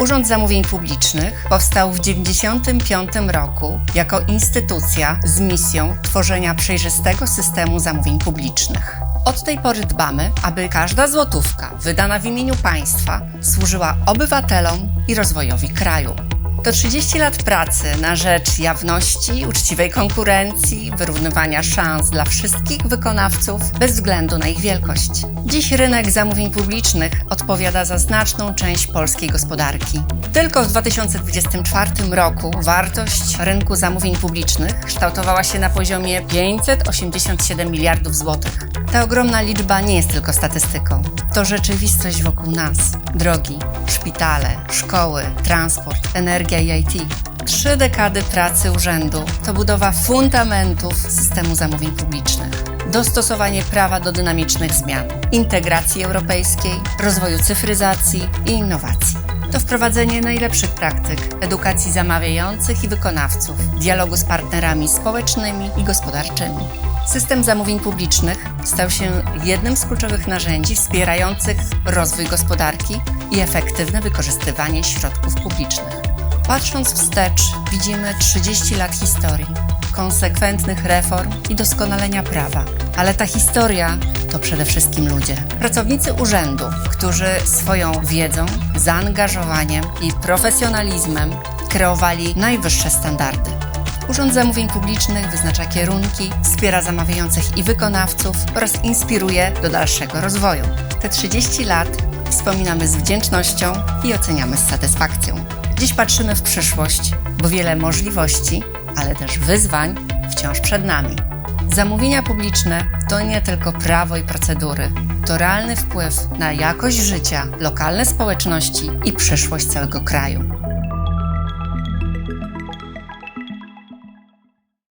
Urząd Zamówień Publicznych powstał w 1995 roku jako instytucja z misją tworzenia przejrzystego systemu zamówień publicznych. Od tej pory dbamy, aby każda złotówka wydana w imieniu państwa służyła obywatelom i rozwojowi kraju. To 30 lat pracy na rzecz jawności, uczciwej konkurencji, wyrównywania szans dla wszystkich wykonawców bez względu na ich wielkość. Dziś rynek zamówień publicznych odpowiada za znaczną część polskiej gospodarki. Tylko w 2024 roku wartość rynku zamówień publicznych kształtowała się na poziomie 587 miliardów złotych. Ta ogromna liczba nie jest tylko statystyką. To rzeczywistość wokół nas. Drogi, szpitale, szkoły, transport, energia i IT. Trzy dekady pracy urzędu to budowa fundamentów systemu zamówień publicznych. Dostosowanie prawa do dynamicznych zmian, integracji europejskiej, rozwoju cyfryzacji i innowacji. To wprowadzenie najlepszych praktyk, edukacji zamawiających i wykonawców, dialogu z partnerami społecznymi i gospodarczymi. System zamówień publicznych stał się jednym z kluczowych narzędzi wspierających rozwój gospodarki i efektywne wykorzystywanie środków publicznych. Patrząc wstecz, widzimy 30 lat historii, konsekwentnych reform i doskonalenia prawa. Ale ta historia to przede wszystkim ludzie. Pracownicy urzędu, którzy swoją wiedzą, zaangażowaniem i profesjonalizmem kreowali najwyższe standardy. Urząd Zamówień Publicznych wyznacza kierunki, wspiera zamawiających i wykonawców oraz inspiruje do dalszego rozwoju. Te 30 lat wspominamy z wdzięcznością i oceniamy z satysfakcją. Dziś patrzymy w przyszłość, bo wiele możliwości, ale też wyzwań wciąż przed nami. Zamówienia publiczne to nie tylko prawo i procedury, to realny wpływ na jakość życia, lokalne społeczności i przyszłość całego kraju.